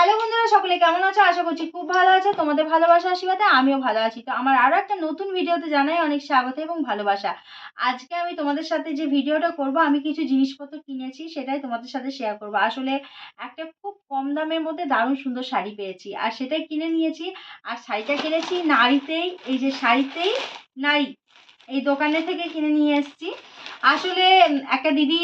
Hello বন্ধুরা, সকলে কেমন আছো? আশা করছি খুব ভালো আছো। তোমাদের ভালোবাসা আশীর্বাদে আমিও ভালো আছি। তো আমার আরও একটা নতুন ভিডিওতে জানাই অনেক স্বাগত এবং ভালোবাসা। আজকে আমি তোমাদের সাথে যে ভিডিওটা করব, আমি কিছু জিনিসপত্র কিনেছি, সেটাই তোমাদের সাথে শেয়ার করব। আসলে একটা খুব কম দামের মধ্যে দারুণ সুন্দর শাড়ি পেয়েছি। আর সেটাই কিনে নিয়েছি। আর শাড়িটা কিনেছি নারীতেই, এই যে শাড়িতেই নারী। এই দোকানে থেকে কিনে নিয়ে এসেছি। আসলে একটা দিদি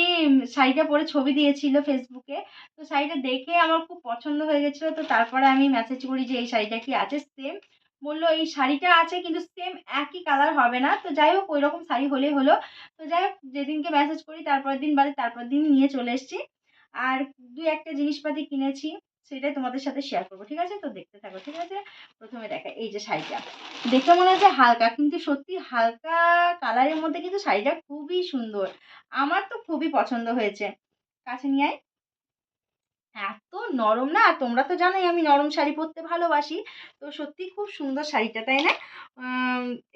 শাড়িটা পরে ছবি দিয়েছিল ফেসবুকে তো শাড়িটা দেখে আমার খুব পছন্দ হয়ে গেছিল। তো তারপরে আমি মেসেজ করি যে, এই শাড়িটা কি আছে? সেম বলল, এই শাড়িটা আছে, কিন্তু সেম একই কালার হবে না। তো যাই হোক ওই রকম শাড়ি হলে হলো। তো যাই হোক, যেদিনকে মেসেজ করি, তারপরের দিন বাদে তারপর দিন নিয়ে চলে এসেছি। আর দু একটা জিনিসপাতি কিনেছি। সেটাই তোমাদের সাথে শেয়ার করব, ঠিক আছে? তো দেখতে থাকো, ঠিক আছে? প্রথমে দেখা, এই যে শাড়িটা। দেখে মনে হচ্ছে হালকা, কিন্তু সত্যি হালকা কালারের মধ্যে কিন্তু শাড়িটা খুবই সুন্দর। আমার তো খুবই পছন্দ হয়েছে। কাছে নিয়ে আয়। এত নরম না তোমরা তো জানোই আমি নরম শাড়ি পরতে ভালোবাসি। তো সত্যি খুব সুন্দর শাড়িটা, তাই না?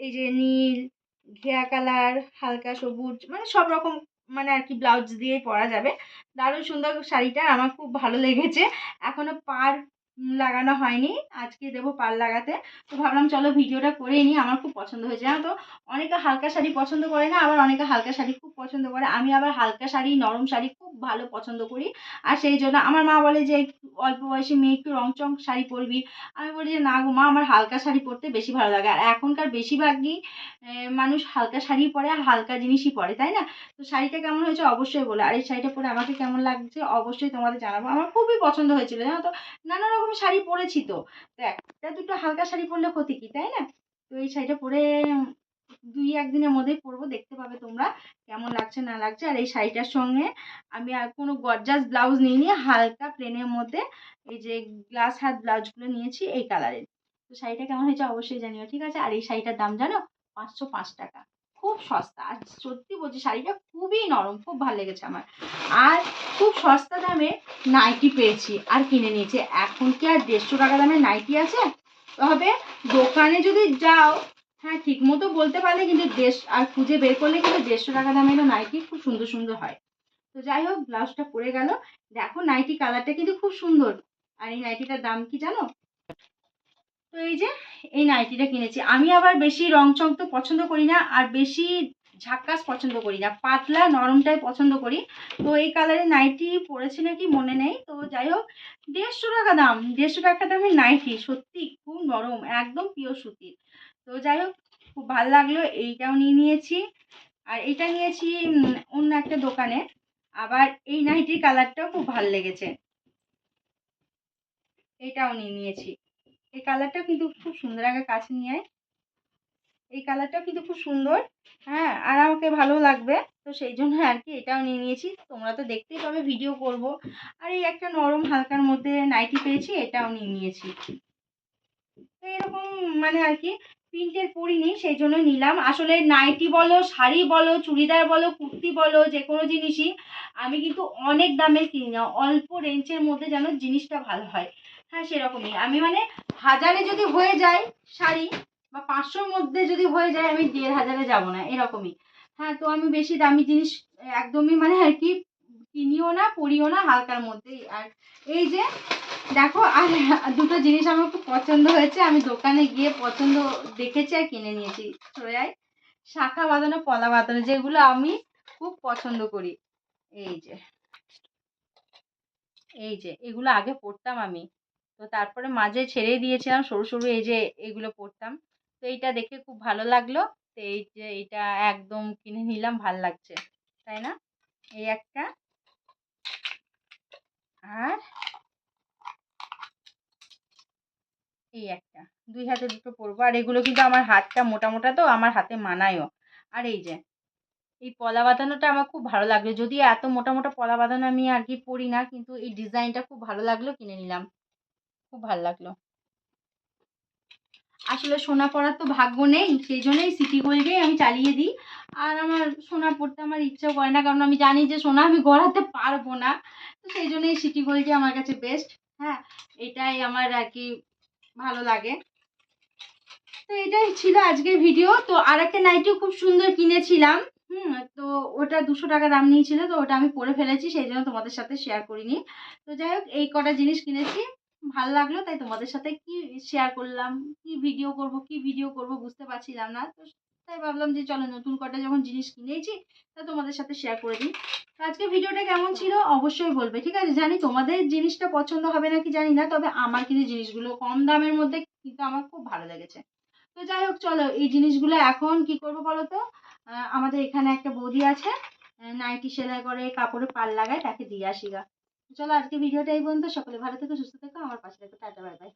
এই যে নীল, ঘিয়া কালার হালকা সবুজ মানে সব রকম মানে আর কি ব্লাউজ দিয়ে পরা যাবে। দারুণ সুন্দর শাড়িটা, আমার খুব ভালো লেগেছে। এখনও পার লাগানো হয়নি, আজকে দেবো পার লাগাতে। তো ভাবলাম চলো ভিডিওটা করে নিই, আমার খুব পছন্দ হয়েছে। জানো তো, অনেকে হালকা শাড়ি পছন্দ করে না, আবার অনেকে হালকা শাড়ি খুব পছন্দ করে। আমি আবার হালকা শাড়ি, নরম শাড়ি খুব ভালো পছন্দ করি। আর সেই জন্য আমার মা বলে যে অল্প বয়সী মেয়ে একটু রংচং শাড়ি পরবি। আমি বলি যে, না গো মা, আমার হালকা শাড়ি পরতে বেশি ভালো লাগে। আর এখনকার বেশিরভাগই মানুষ হালকা শাড়ি পরে আর হালকা জিনিসই পরে, তাই না? তো শাড়িটা কেমন হয়েছে অবশ্যই বলো। আর এই শাড়িটা পরে আমাকে কেমন লাগছে অবশ্যই তোমাদের জানাব। আমার খুবই পছন্দ হয়েছিল, জানো তো? নানা রকমের শাড়ি পরেছি তো একটা দুটো হালকা শাড়ি পরলে ক্ষতি কি, তাই না? তো এই শাড়িটা পরে দুই একদিনের মধ্যেই পরবো, দেখতে পাবে তোমরা কেমন লাগছে, না লাগছে। আর এই শাড়িটার সঙ্গে আমি আর কোনো গর্জাস ব্লাউজ নিইনি, হালকা প্লেনের মধ্যে এই যে গ্লাস হাত ব্লাউজগুলো নিয়েছি এই কালারের তো শাড়িটা কেমন হয়েছে অবশ্যই জানিও, ঠিক আছে? আর এই শাড়িটার দাম জানো? পাঁচশো পাঁচ টাকা। খুব সস্তা। আর সত্যি বলছি, শাড়িটা খুবই নরম, খুব ভালো লেগেছে আমার। আর খুব সস্তা দামে নাইটি পেয়েছি আর কিনে নিয়েছি। এখন কি আর দেড়শো টাকা দামের নাইটি আছে? তবে দোকানে যদি যাও হ্যাঁ ঠিক মতো বলতে পারলে কিন্তু দেশ, আর খুঁজে বের করলে কিন্তু দেড়শো টাকা দামেরও নাইটি খুব সুন্দর সুন্দর হয়। তো যাই হোক, ব্লাউজটা পরে গেল। দেখো নাইটি কালারটা কিন্তু খুব সুন্দর। আর এই নাইটিটার দাম কি জানো? তো এই যে, এই নাইটিটা কিনেছি। আমি আবার বেশি রং চং তো পছন্দ করি না, আর বেশি ঝাক্কাস পছন্দ করি না। পাতলা নরমটাই পছন্দ করি। তো এই কালারের নাইটি পরেছি নাকি মনে নেই। তো যাই হোক, দেড়শো টাকা দাম। দেড়শো টাকা দামের নাইটি সত্যি খুব নরম, একদম পিওর সুতির। তো যাই হোক, খুব ভালো লাগল, এইটাও নিয়ে নিয়েছি। আর এটা নিয়েছি অন্য একটা দোকানে। আবার এই নাইটির কালারটাও খুব ভালো লেগেছে। এটাও নিয়ে নিয়েছি। এই কালারটাও কিন্তু খুব সুন্দর, আগে কাছে নিয়ে আয়। এই কালারটাও কিন্তু খুব সুন্দর হ্যাঁ আর আমাকে ভালো লাগবে। তো সেই জন্য আর কি এটাও নিয়ে নিয়েছি। তোমরা তো দেখতেই পাবে, ভিডিও করব। আর এই একটা নরম হালকার মধ্যে নাইটি পেয়েছি, এটাও নিয়ে নিয়েছি। তো এরকম মানে আর কি প্রিন্টের পরিনি সেই জন্য নিলাম। আসলে নাইটি বলো, শাড়ি বলো, চুড়িদার বলো, কুর্তি বলো যে কোনো জিনিসই আমি কিন্তু অনেক দামের কিনি না, অল্প রেঞ্জের মধ্যে যেন জিনিসটা ভালো হয়। হ্যাঁ সেরকমই। আমি মানে হাজারে যদি হয়ে যায় শাড়ি বা পাঁচশোর মধ্যে যদি হয়ে যায়, আমি দেড় হাজারে যাব না, এরকমই। হ্যাঁ তো আমি বেশি দামি জিনিস একদমই মানে আর কি কিনিও না, পরিও না হালকার মধ্যেই। আর এই যে, দেখো, আর দুটো জিনিস আমার খুব পছন্দ হয়েছে। আমি দোকানে গিয়ে পছন্দ দেখেছি আর কিনে নিয়েছি। আয়। শাখা বাঁধানো, পলা বাঁধানো, যেগুলো আমি খুব পছন্দ করি। এই যে এই যে, এগুলো আগে পড়তাম আমি। তো তারপরে মাঝে ছেড়েই দিয়েছিলাম, সরু সরু এই যে, এগুলো পড়তাম তো এইটা দেখে খুব ভালো লাগল। তো এই যে এটা একদম কিনে নিলাম, ভালো লাগছে। তাই না? এই একটা। আর এই একটা। দুই হাতে দুটো পরবো। আর এগুলো কিন্তু আমার হাতটা মোটা মোটা তো, আমার হাতে মানায়ও। আর এই যে, এই পলা বাঁধানোটা আমার খুব ভালো লাগল। যদি এত মোটা মোটা পলা বাঁধানো আমি আর কি পরি না, কিন্তু এই ডিজাইনটা খুব ভালো লাগল, কিনে নিলাম। খুব ভালো লাগল। আসলে সোনা পরার তো ভাগ্য নেই, সেই জন্যই সিটি গোল্ডেই আমি চালিয়ে দিই। আর আমার সোনা পরতে আমার ইচ্ছেও করে না, কারণ আমি জানি যে সোনা আমি গড়াতে পারব না। সেই জন্যই সিটি গোল্ডই আমার কাছে বেস্ট হ্যাঁ এটাই আমার আর কি ভালো লাগে। তো এটাই ছিল আজকের ভিডিও তো আর একটা নাইটিও খুব সুন্দর কিনেছিলাম। হুম, তো ওটা দুশো টাকা দাম নিয়েছিল, তো ওটা আমি পরে ফেলেছি, সেই জন্য তোমাদের সাথে শেয়ার করিনি। তো যাই হোক, এই কটা জিনিস কিনেছি। ভালো লাগল, তাই তোমাদের সাথে কি শেয়ার করলাম, কি ভিডিও করব, কি ভিডিও করব বুঝতে পারছিলাম না। তো তাই ভাবলাম যে চলো নতুন কটা যখন জিনিস কিনেছি, তা তোমাদের সাথে শেয়ার করে দিই। তো আজকে ভিডিওটা কেমন ছিল অবশ্যই বলবে, ঠিক আছে? জানি তোমাদের জিনিসটা পছন্দ হবে নাকি জানি না, তবে আমার কিন্তু জিনিসগুলো কম দামের মধ্যে কিন্তু আমার খুব ভালো লেগেছে। তো যাই হোক, চলো এই জিনিসগুলো এখন কি করব বলো তো? আমাদের এখানে একটা বৌদি আছে নাইটি সেলাই করে, কাপড়ে পাল লাগায়, তাকে দিয়ে আসি গা। চলো আজকে ভিডিওটা এই পর্যন্ত, সকলে ভালো থেকো, সুস্থ থেকো, আমার পাশে থেকো, টাটা, বাই বাই।